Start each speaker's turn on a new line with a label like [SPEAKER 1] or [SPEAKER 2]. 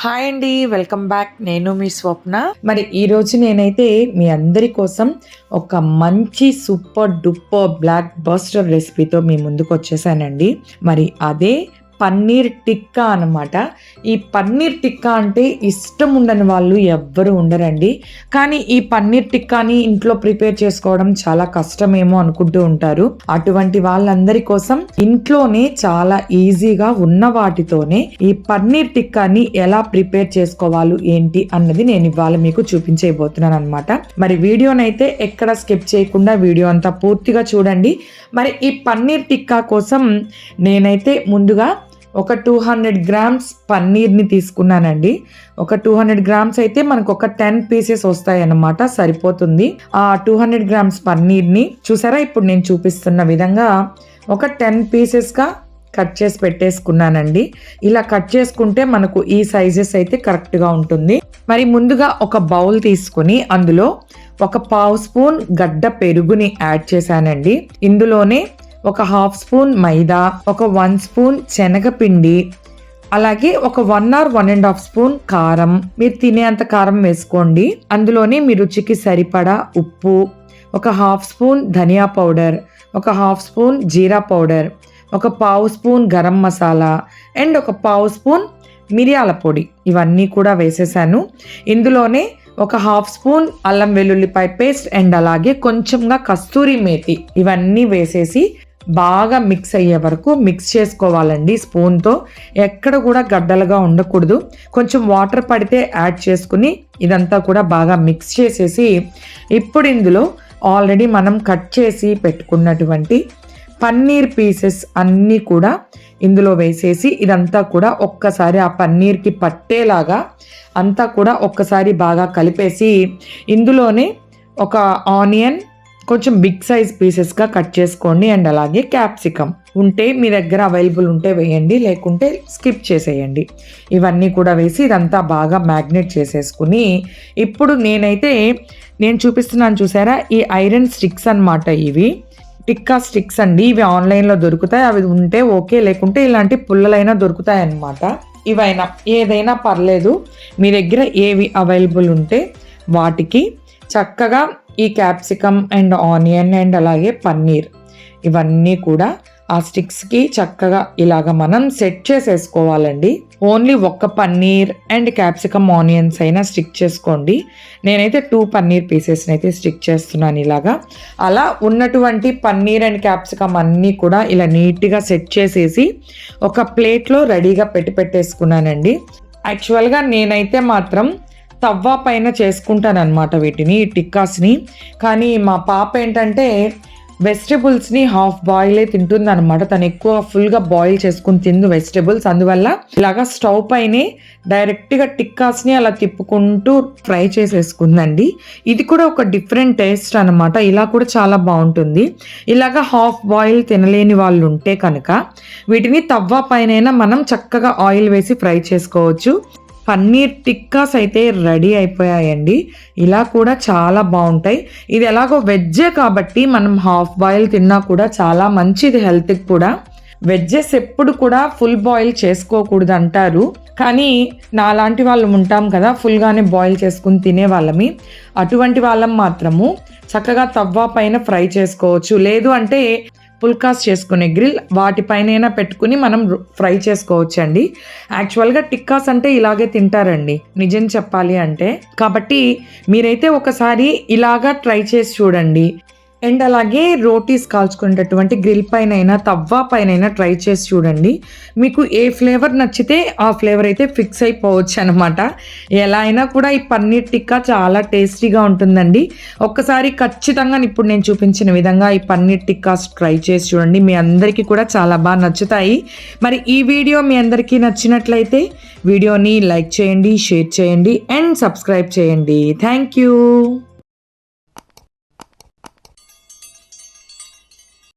[SPEAKER 1] Hi అండి welcome back. నేను మీ స్వప్న. మరి ఈరోజు నేనైతే మీ అందరి కోసం ఒక మంచి సూపర్ డూపర్ బ్లాక్ బస్టర్ రెసిపీతో మీ ముందుకు వచ్చేసానండి. మరి అదే పన్నీర్ టిక్కా అనమాట ఈ పన్నీర్ టిక్కా అంటే ఇష్టం ఉండని వాళ్ళు ఎవ్వరు ఉండరండి. కానీ ఈ పన్నీర్ టిక్కాని ఇంట్లో ప్రిపేర్ చేసుకోవడం చాలా కష్టమేమో అనుకుంటూ ఉంటారు. అటువంటి వాళ్ళందరి కోసం ఇంట్లోనే చాలా ఈజీగా ఉన్న వాటితోనే ఈ పన్నీర్ టిక్కాని ఎలా ప్రిపేర్ చేసుకోవాలి ఏంటి అన్నది నేను ఇవాళ మీకు చూపించేయబోతున్నాను అనమాట మరి వీడియోనైతే ఎక్కడ స్కిప్ చేయకుండా వీడియో అంతా పూర్తిగా చూడండి. మరి ఈ పన్నీర్ టిక్కా కోసం నేనైతే ముందుగా ఒక టూ హండ్రెడ్ గ్రామ్స్ పన్నీర్ని తీసుకున్నానండి. ఒక టూ హండ్రెడ్ గ్రామ్స్ అయితే మనకు ఒక టెన్ పీసెస్ వస్తాయి అన్నమాట సరిపోతుంది. ఆ టూ హండ్రెడ్ గ్రామ్స్ పన్నీర్ని చూసారా? ఇప్పుడు నేను చూపిస్తున్న విధంగా ఒక టెన్ పీసెస్గా కట్ చేసి పెట్టేసుకున్నానండి. ఇలా కట్ చేసుకుంటే మనకు ఈ సైజెస్ అయితే కరెక్ట్గా ఉంటుంది. మరి ముందుగా ఒక బౌల్ తీసుకుని అందులో ఒక పావు స్పూన్ గడ్డ పెరుగుని యాడ్ చేశానండి. ఇందులోనే ఒక హాఫ్ స్పూన్ మైదా ఒక వన్ స్పూన్ శనగపిండి అలాగే ఒక one or one and half spoon కారం. మీరు తినేంత కారం వేసుకోండి. అందులోనే మీ రుచికి సరిపడా ఉప్పు ఒక హాఫ్ స్పూన్ ధనియా పౌడర్ ఒక హాఫ్ స్పూన్ జీరా పౌడర్ ఒక పావు స్పూన్ గరం మసాలా అండ్ ఒక పావు స్పూన్ మిరియాల పొడి. ఇవన్నీ కూడా వేసేసాను. ఇందులోనే ఒక హాఫ్ స్పూన్ అల్లం వెల్లుల్లిపాయ పేస్ట్ అండ్ అలాగే కొంచెంగా కస్తూరి మేతి. ఇవన్నీ వేసేసి బాగా మిక్స్ అయ్యే వరకు మిక్స్ చేసుకోవాలండి స్పూన్తో. ఎక్కడ కూడా గడ్డలుగా ఉండకూడదు. కొంచెం వాటర్ పడితే యాడ్ చేసుకుని ఇదంతా కూడా బాగా మిక్స్ చేసేసి ఇప్పుడు ఇందులో ఆల్రెడీ మనం కట్ చేసి పెట్టుకున్నటువంటి పన్నీర్ పీసెస్ అన్నీ కూడా ఇందులో వేసేసి ఇదంతా కూడా ఒక్కసారి ఆ పన్నీర్కి పట్టేలాగా అంతా కూడా ఒక్కసారి బాగా కలిపేసి ఇందులోనే ఒక ఆనియన్ కొంచెం బిగ్ సైజ్ పీసెస్గా కట్ చేసుకోండి అండ్ అలాగే క్యాప్సికమ్. ఉంటే మీ దగ్గర అవైలబుల్ ఉంటే వేయండి లేకుంటే స్కిప్ చేసేయండి. ఇవన్నీ కూడా వేసి ఇదంతా బాగా మ్యాగ్నెట్ చేసేసుకుని ఇప్పుడు నేనైతే నేను చూపిస్తున్నాను చూసారా ఈ ఐరన్ స్టిక్స్ అనమాట ఇవి. టిక్కా స్టిక్స్ అండి. ఇవి ఆన్లైన్లో దొరుకుతాయి. అవి ఉంటే ఓకే లేకుంటే ఇలాంటి పుల్లలైనా దొరుకుతాయి అన్నమాట ఇవైనా ఏదైనా పర్లేదు. మీ దగ్గర ఏవి అవైలబుల్ ఉంటే వాటికి చక్కగా ఈ క్యాప్సికమ్ అండ్ ఆనియన్ అండ్ అలాగే పన్నీర్. ఇవన్నీ కూడా ఆ స్టిక్స్కి చక్కగా ఇలాగ మనం సెట్ చేసేసుకోవాలండి. ఓన్లీ ఒక్క పన్నీర్ అండ్ క్యాప్సికమ్ ఆనియన్స్ అయినా స్టిక్ చేసుకోండి. నేనైతే టూ పన్నీర్ పీసెస్ని అయితే స్టిక్ చేస్తున్నాను ఇలాగా. అలా ఉన్నటువంటి పన్నీర్ అండ్ క్యాప్సికమ్ అన్నీ కూడా ఇలా నీట్గా సెట్ చేసేసి ఒక ప్లేట్లో రెడీగా పెట్టి పెట్టేసుకున్నానండి. యాక్చువల్గా నేనైతే మాత్రం తవ్వా పైన చేసుకుంటాను వీటిని టిక్కాస్ని. కానీ మా పాప ఏంటంటే వెజిటబుల్స్ని హాఫ్ బాయిలే తింటుంది అనమాట తను ఎక్కువ ఫుల్గా బాయిల్ చేసుకుని తిందు వెజిటబుల్స్. అందువల్ల ఇలాగా స్టవ్ పైనే డైరెక్ట్గా టిక్కాస్ని అలా తిప్పుకుంటూ ఫ్రై చేసేసుకుందండి. ఇది కూడా ఒక డిఫరెంట్ టేస్ట్ అనమాట ఇలా కూడా చాలా బాగుంటుంది. ఇలాగా హాఫ్ బాయిల్ తినలేని వాళ్ళు ఉంటే కనుక వీటిని తవ్వా పైన మనం చక్కగా ఆయిల్ వేసి ఫ్రై చేసుకోవచ్చు. పన్నీర్ టిక్కాస్ అయితే రెడీ అయిపోయాయండి. ఇలా కూడా చాలా బాగుంటాయి. ఇది ఎలాగో వెజ్జే కాబట్టి మనం హాఫ్ బాయిల్ తిన్నా కూడా చాలా మంచిది హెల్త్కి కూడా. వెజ్జెస్ ఎప్పుడు కూడా ఫుల్ బాయిల్ చేసుకోకూడదు అంటారు కానీ నాలాంటి వాళ్ళం ఉంటాం కదా ఫుల్గానే బాయిల్ చేసుకుని తినే వాళ్ళమి. అటువంటి వాళ్ళం మాత్రము చక్కగా తవ్వా పైన ఫ్రై చేసుకోవచ్చు. లేదు అంటే పుల్కాస్ చేసుకునే గ్రిల్ వాటిపైన పెట్టుకుని మనం ఫ్రై చేసుకోవచ్చు అండి యాక్చువల్గా టిక్కాస్ అంటే ఇలాగే తింటారండి. నిజం చెప్పాలి అంటే. కాబట్టి మీరైతే ఒకసారి ఇలాగా ట్రై చేసి చూడండి. అండ్ అలాగే రోటీస్ కాల్చుకునేటటువంటి గ్రిల్ పైన అయినా తవ్వా పైన అయినా ట్రై చేసి చూడండి. మీకు ఏ ఫ్లేవర్ నచ్చితే ఆ ఫ్లేవర్ అయితే ఫిక్స్ అయిపోవచ్చు అనమాట ఎలా అయినా కూడా ఈ పన్నీర్ టిక్కా చాలా టేస్టీగా ఉంటుందండి. ఒక్కసారి ఖచ్చితంగా ఇప్పుడు నేను చూపించిన విధంగా ఈ పన్నీర్ టిక్కాస్ ట్రై చేసి చూడండి. మీ అందరికీ కూడా చాలా బాగా నచ్చుతాయి. మరి ఈ వీడియో మీ అందరికీ నచ్చినట్లయితే వీడియోని లైక్ చేయండి షేర్ చేయండి అండ్ సబ్స్క్రైబ్ చేయండి. Thank you.